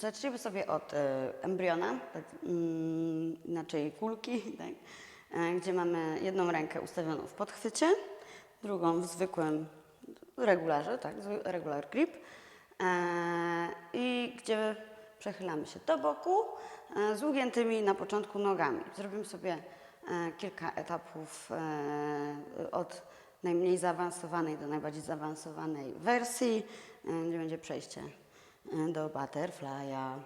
Zacznijmy sobie od e, embriona, tak, mm, inaczej kulki, tak, e, gdzie mamy jedną rękę ustawioną w podchwycie, drugą w zwykłym regularze, tak, regular grip e, i gdzie przechylamy się do boku z ugiętymi na początku nogami. Zrobimy sobie kilka etapów od najmniej zaawansowanej do najbardziej zaawansowanej wersji, gdzie będzie przejście do butterfly'a. E,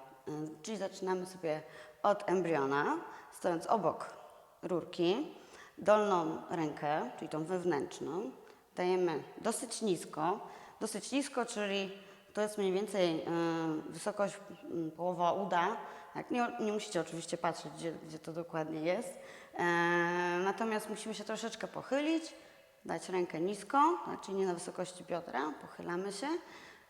Czyli zaczynamy sobie od embriona, stojąc obok rurki, dolną rękę, czyli tą wewnętrzną, dajemy dosyć nisko. Dosyć nisko, czyli to jest mniej więcej e, wysokość połowa uda. Tak, nie, nie musicie oczywiście patrzeć, gdzie, gdzie to dokładnie jest. E, natomiast musimy się troszeczkę pochylić, dać rękę nisko, tak, czyli nie na wysokości biodra, pochylamy się.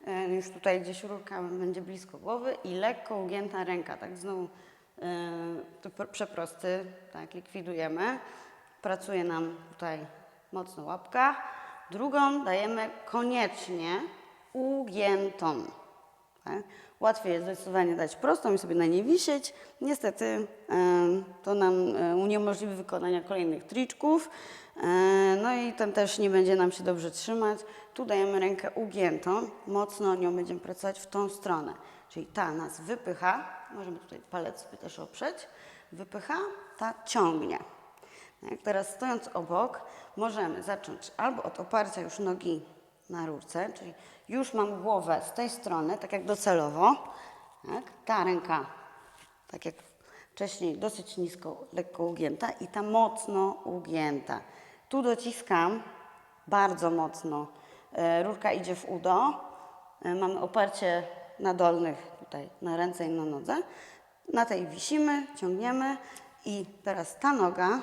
E, już tutaj gdzieś rurka będzie blisko głowy i lekko ugięta ręka, tak znowu e, to pr- przeprosty, tak, likwidujemy. Pracuje nam tutaj mocno łapka. Drugą dajemy koniecznie ugiętą. Tak? Łatwiej jest zdecydowanie dać prostą i sobie na niej wisieć. Niestety to nam e, uniemożliwi wykonania kolejnych triczków. E, No i ten też nie będzie nam się dobrze trzymać. Tu dajemy rękę ugiętą, mocno nią będziemy pracować w tą stronę. Czyli ta nas wypycha, możemy tutaj palec sobie też oprzeć, wypycha, ta ciągnie. Jak teraz stojąc obok, możemy zacząć albo od oparcia już nogi na rurce, czyli już mam głowę z tej strony, tak jak docelowo. Tak? Ta ręka, tak jak wcześniej, dosyć nisko, lekko ugięta i ta mocno ugięta. Tu dociskam bardzo mocno. E, Rurka idzie w udo. E, Mamy oparcie na dolnych, tutaj na ręce i na nodze. Na tej wisimy, ciągniemy i teraz ta noga,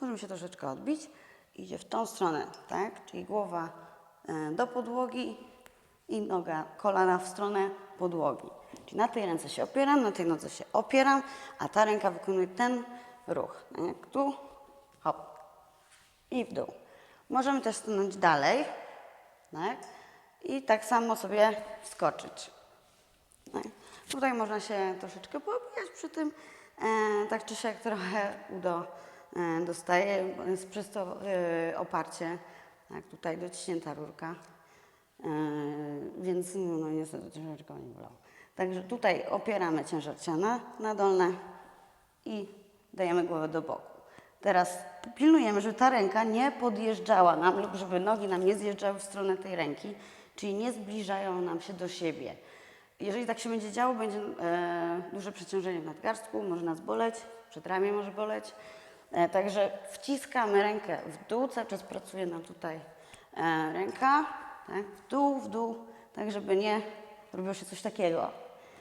możemy się troszeczkę odbić, idzie w tą stronę, tak? Czyli głowa do podłogi i noga, kolana w stronę podłogi. Czyli na tej ręce się opieram, na tej nodze się opieram, a ta ręka wykonuje ten ruch. Tak? Tu, hop i w dół. Możemy też stanąć dalej tak? i tak samo sobie wskoczyć. Tak? Tutaj można się troszeczkę poobijać przy tym, e, tak czy siak trochę udo e, dostaje, przez to e, oparcie, tak, tutaj dociśnięta rurka, e, więc no niestety troszeczkę nie bolało. Także tutaj opieramy ciężar ciana na dolne i dajemy głowę do boku. Teraz pilnujemy, żeby ta ręka nie podjeżdżała nam lub żeby nogi nam nie zjeżdżały w stronę tej ręki, czyli nie zbliżają nam się do siebie. Jeżeli tak się będzie działo, będzie e, duże przeciążenie w nadgarstku, może nas boleć, przedramię może boleć. E, także wciskamy rękę w dół, cały czas pracuje nam tutaj e, ręka, tak, w dół, w dół, tak żeby nie robiło się coś takiego.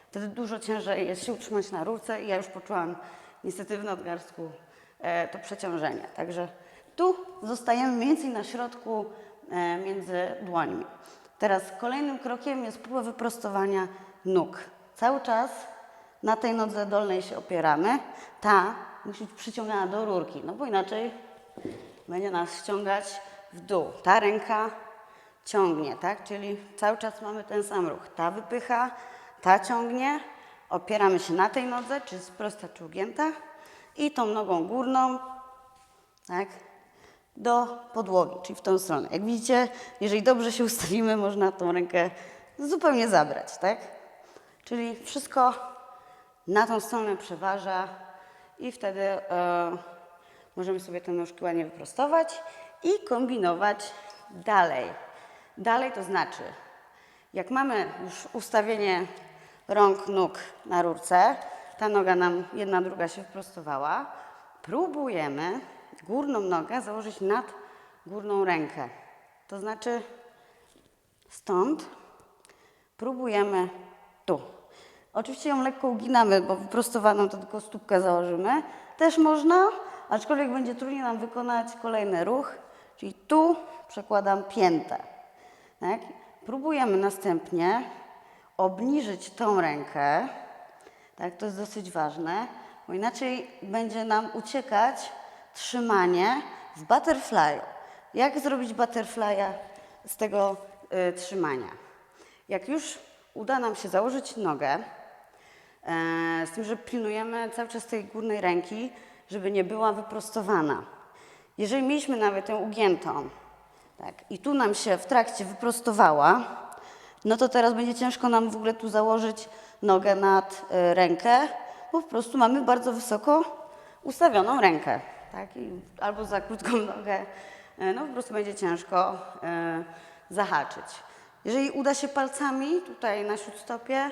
Wtedy dużo ciężej jest się utrzymać na rurce i ja już poczułam niestety w nadgarstku e, to przeciążenie. Także tu zostajemy mniej więcej na środku między dłońmi. Teraz kolejnym krokiem jest próba wyprostowania nóg. Cały czas na tej nodze dolnej się opieramy. Ta musi być przyciągana do rurki, no bo inaczej będzie nas ściągać w dół. Ta ręka ciągnie, tak? Czyli cały czas mamy ten sam ruch. Ta wypycha, ta ciągnie, opieramy się na tej nodze, czy jest prosta, czy ugięta i tą nogą górną, tak? Do podłogi, czyli w tą stronę. Jak widzicie, jeżeli dobrze się ustawimy, można tą rękę zupełnie zabrać, tak? Czyli wszystko na tą stronę przeważa i wtedy e, możemy sobie te nóżki ładnie wyprostować i kombinować dalej. Dalej to znaczy, jak mamy już ustawienie rąk, nóg na rurce, ta noga nam jedna, druga się wyprostowała, próbujemy górną nogę założyć nad górną rękę. To znaczy stąd próbujemy tu. Oczywiście ją lekko uginamy, bo wyprostowaną to tylko stópkę założymy. Też można, aczkolwiek będzie trudniej nam wykonać kolejny ruch, czyli tu przekładam piętę. Tak? Próbujemy następnie obniżyć tą rękę. Tak, to jest dosyć ważne, bo inaczej będzie nam uciekać trzymanie w butterfly'u. Jak zrobić butterfly'a z tego y, trzymania? Jak już uda nam się założyć nogę, z tym, że pilnujemy cały czas tej górnej ręki, żeby nie była wyprostowana. Jeżeli mieliśmy nawet ją ugiętą, tak, i tu nam się w trakcie wyprostowała, no to teraz będzie ciężko nam w ogóle tu założyć nogę nad e, rękę, bo po prostu mamy bardzo wysoko ustawioną rękę, tak, albo za krótką nogę, e, no po prostu będzie ciężko e, zahaczyć. Jeżeli uda się palcami tutaj na śródstopie,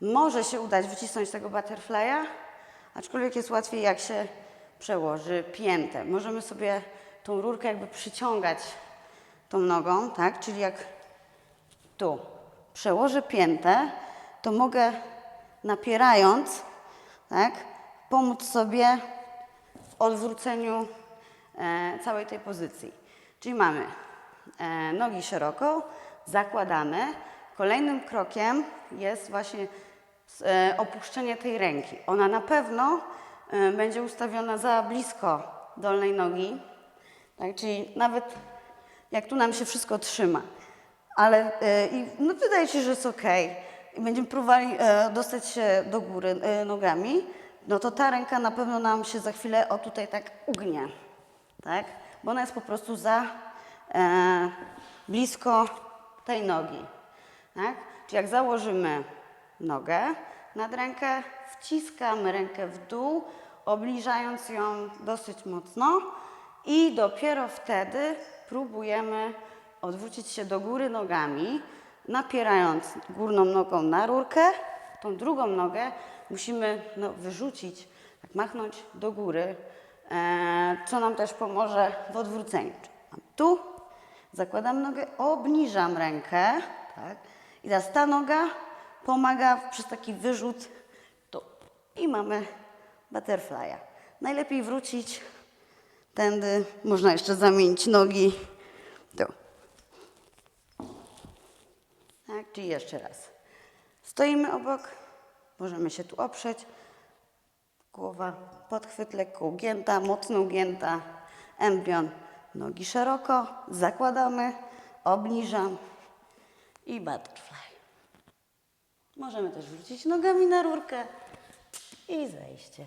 może się udać wycisnąć tego butterfly'a, aczkolwiek jest łatwiej jak się przełoży piętę. Możemy sobie tą rurkę jakby przyciągać tą nogą, tak? Czyli jak tu przełożę piętę, to mogę napierając, tak, pomóc sobie w odwróceniu e, całej tej pozycji. Czyli mamy e, nogi szeroko, zakładane. Kolejnym krokiem jest właśnie e, opuszczenie tej ręki. Ona na pewno e, będzie ustawiona za blisko dolnej nogi, tak, czyli nawet jak tu nam się wszystko trzyma, ale e, no wydaje się, że jest ok. I będziemy próbowali dostać się do góry nogami, no to ta ręka na pewno nam się za chwilę o tutaj tak ugnie, tak? Bo ona jest po prostu za blisko tej nogi, tak? Czyli jak założymy nogę nad rękę, wciskamy rękę w dół, obniżając ją dosyć mocno i dopiero wtedy próbujemy odwrócić się do góry nogami, napierając górną nogą na rurkę, tą drugą nogę musimy no, wyrzucić, tak machnąć do góry, e, co nam też pomoże w odwróceniu. Tu, zakładam nogę, obniżam rękę, tak, i teraz ta noga pomaga przez taki wyrzut tu. I mamy butterfly'a. Najlepiej wrócić tędy, można jeszcze zamienić nogi tu. Tak, czyli jeszcze raz. Stoimy obok, możemy się tu oprzeć. Głowa, podchwyt lekko ugięta, mocno ugięta. Embrion, nogi szeroko, zakładamy, obniżam i butterfly. Możemy też wrócić nogami na rurkę i zejście.